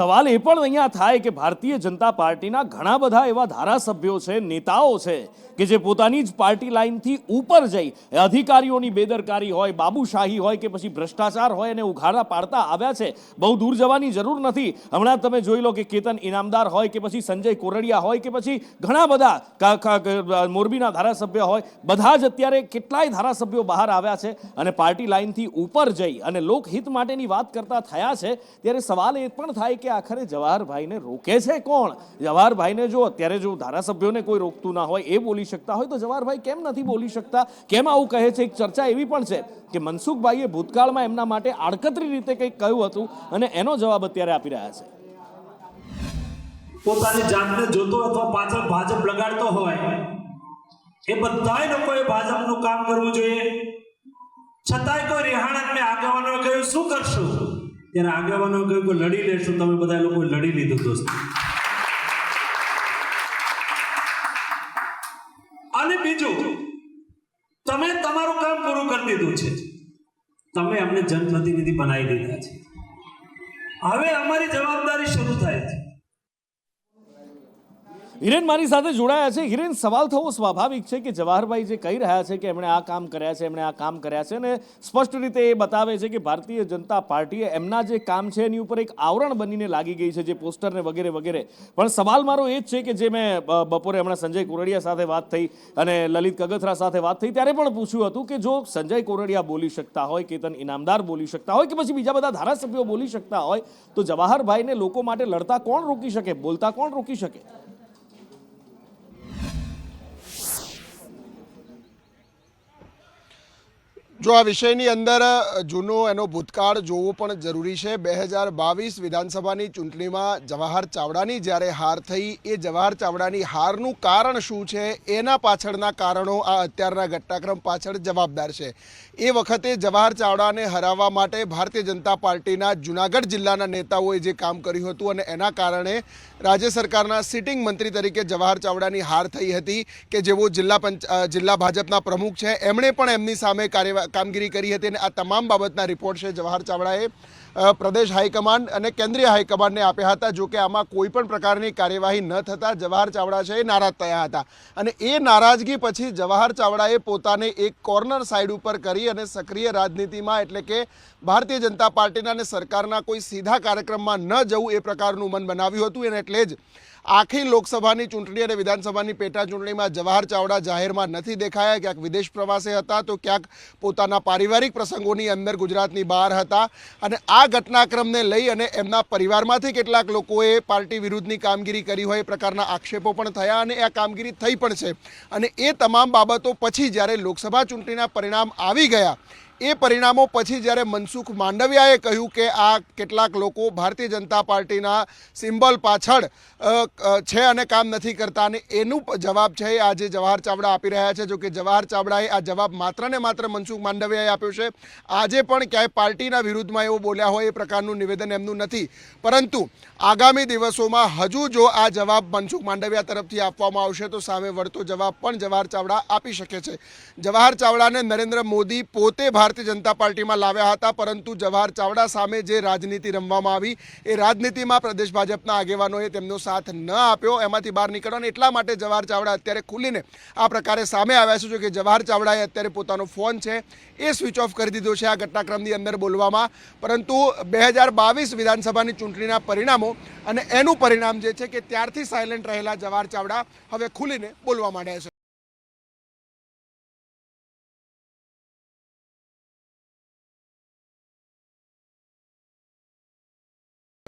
સવાલ એ પણ અહીંયા થાય કે ભારતીય જનતા પાર્ટીના ઘણા બધા એવા ધારાસભ્યો છે, નેતાઓ છે, કે જે પોતાની જ પાર્ટી લાઇનથી ઉપર જઈ અધિકારીઓની બેદરકારી હોય, બાબુશાહી હોય કે પછી ભ્રષ્ટાચાર હોય અને ઉઘાડા પાડતા આવ્યા છે, બહુ દૂર જવાની જરૂર નથી. હમણાં તમે જોઈ લો કે કેતન ઇનામદાર હોય કે પછી સંજય કોરડિયા હોય કે પછી ઘણા બધા મોરબીના ધારાસભ્ય હોય, બધા જ અત્યારે કેટલાય ધારાસભ્યો બહાર આવ્યા છે અને પાર્ટી લાઇનથી ઉપર જઈ અને લોકહિત માટેની વાત કરતા થયા છે, ત્યારે સવાલ એ પણ થાય કે આખરે જવાહરભાઈને રોકે છે કોણ? જવાહરભાઈને જો અત્યારે જો ધારાસભ્યોને કોઈ રોકતું ના હોય એ બોલી શકતા હોય તો જવાહરભાઈ કેમ નથી બોલી શકતા? કેમ આવું કહે છે? એક ચર્ચા એવી પણ છે કે મનસુખભાઈએ ભૂતકાળમાં એમના માટે આડકતરી રીતે કંઈક કહ્યું હતું અને એનો જવાબ અત્યારે આપી રહ્યા છે. પોતાની જાતને જોતો અથવા પાછળ ભાજપ લગાડતો હોય એ બધાય લોકોએ ભાજપનું કામ કરવું જોઈએ. છતાંય કોઈ રેહાણતને આગેવાનો કહ્યું, શું કરશું? ત્યારે આગેવાનોએ કહ્યું કે લડી લેશું, તમે બધા લોકો લડી લીધું દોસ્ત. અને બીજું, તમે તમારું કામ પૂરું કરી દીધું છે. તમે અમને જનપ્રતિનિધિ બનાવી દીધા છે. હવે અમારી જવાબદારી શરૂ થાય છે. હિરેન મારી સાથે જોડાયા છે. હિરેન, સવાલ થવો સ્વાભાવિક છે કે જવાહરભાઈ જે કહી રહ્યા છે કે એમણે આ કામ કર્યા છે, એમણે આ કામ કર્યા છે અને સ્પષ્ટ રીતે એ બતાવે છે કે ભારતીય જનતા પાર્ટીએ એમના જે કામ છે એની ઉપર એક આવરણ બનીને લાગી ગઈ છે, જે પોસ્ટરને વગેરે વગેરે. પણ સવાલ મારો એ જ છે કે જે મેં બપોરે હમણાં સંજય કોરડિયા સાથે વાત થઈ અને લલિત કગથરા સાથે વાત થઈ ત્યારે પણ પૂછ્યું હતું કે જો સંજય કોરડિયા બોલી શકતા હોય, કેતન ઇનામદાર બોલી શકતા હોય કે પછી બીજા બધા ધારાસભ્યો બોલી શકતા હોય, તો જવાહરભાઈને લોકો માટે લડતા કોણ રોકી શકે? બોલતા કોણ રોકી શકે? જો આ વિષયની અંદર જૂનો એનો ભૂતકાળ જોવો પણ જરૂરી છે. બે હજાર બાવીસ વિધાનસભાની ચૂંટણીમાં જવાહર ચાવડાની જ્યારે હાર થઈ, એ જવાહર ચાવડાની હારનું કારણ શું છે? એના પાછળના કારણો આ અત્યારના ઘટનાક્રમ પાછળ જવાબદાર છે. એ વખતે જવાહર ચાવડાને હરાવવા માટે ભારતીય જનતા પાર્ટીના જુનાગઢ જિલ્લાના નેતાઓએ જે કામ કર્યું હતું અને એના કારણે રાજ્ય સરકારના સિટિંગ મંત્રી તરીકે જવાહર ચાવડાની હાર થઈ હતી, કે જેઓ જિલ્લા પંચ જિલ્લા ભાજપના પ્રમુખ છે. એમણે પણ એમની સામે કાર્યવા કામગીરી કરી હતી અને આ તમામ બાબતના રિપોર્ટ છે જવાહર ચાવડાએ પ્રદેશ હાઈકમાન્ડ અને કેન્દ્રીય હાઈકમાન્ડને આપ્યા હતા જો કે આમાં કોઈ પણ પ્રકારની કાર્યવાહી ન થતાં જવાહર ચાવડા છે એ નારાજ થયા હતા. અને એ નારાજગી પછી જવાહર ચાવડાએ પોતાને એક કોર્નર સાઈડ ઉપર કરી અને સક્રિય રાજનીતિમાં એટલે કે ભારતીય જનતા પાર્ટીના અને સરકારના કોઈ સીધા કાર્યક્રમમાં ન જવું એ પ્રકારનું મન બનાવ્યું હતું. અને એટલે જ આખી લોકસભાની ચૂંટણી અને વિધાનસભાની પેટા ચૂંટણીમાં જવાહર ચાવડા જાહેરમાં નથી દેખાયા, ક્યાંક વિદેશ પ્રવાસે હતા તો ક્યાંક પોતાના પારિવારિક પ્રસંગોની અંદર ગુજરાતની બહાર હતા. અને આ ઘટનાક્રમને લઈ અને એમના પરિવારમાંથી કેટલાક લોકોએ પાર્ટી વિરુદ્ધની કામગીરી કરી હોય એ પ્રકારના આક્ષેપો પણ થયા અને આ કામગીરી થઈ પણ છે. અને એ તમામ બાબતો પછી જ્યારે લોકસભા ચૂંટણીના પરિણામ આવી ગયા એ પરિણામો પછી જ્યારે મનસુખ માંડવિયાએ કહ્યું કે આ કેટલાક લોકો ભારતીય જનતા પાર્ટીના સિમ્બલ પાછળ છે અને કામ નથી કરતા અને એનું જવાબ છે આજે જવાહર ચાવડા આપી રહ્યા છે. જો કે જવાહર ચાવડાએ આ જવાબ માત્ર ને માત્ર મનસુખ માંડવિયાએ આપ્યો છે. આજે પણ ક્યાંય પાર્ટીના વિરુદ્ધમાં એવું બોલ્યા હોય એ પ્રકારનું નિવેદન એમનું નથી. પરંતુ આગામી દિવસોમાં હજુ જો આ જવાબ મનસુખ માંડવિયા તરફથી આપવામાં આવશે તો સામે વળતો જવાબ પણ જવાહર ચાવડા આપી શકે છે. જવાહર ચાવડાને નરેન્દ્ર મોદી પોતે ભારતીય જનતા પાર્ટીમાં લાવ્યા હતા, પરંતુ જવાહર ચાવડા સામે જે રાજનીતિ રમવામાં આવી, એ રાજનીતિમાં પ્રદેશ ભાજપના આગેવાનોએ તેમનો સાથ ન આપ્યો. એમાંથી બહાર નીકળવાનો એટલા માટે જવાહર ચાવડા અત્યારે ખુલીને આ પ્રકારે સામે આવ્યા છે. જો કે જવાહર ચાવડાએ અત્યારે પોતાનો ફોન છે, એ સ્વિચ ઓફ કરી દીધો છે આ ઘટનાક્રમની અંદર બોલવામાં. પરંતુ બે હજાર બાવીસ વિધાનસભાની ચૂંટણીના પરિણામો અને એનું પરિણામ જે છે કે ત્યારથી સાયલેન્ટ રહેલા જવાહર ચાવડા હવે ખુલીને બોલવા માંડ્યા છે.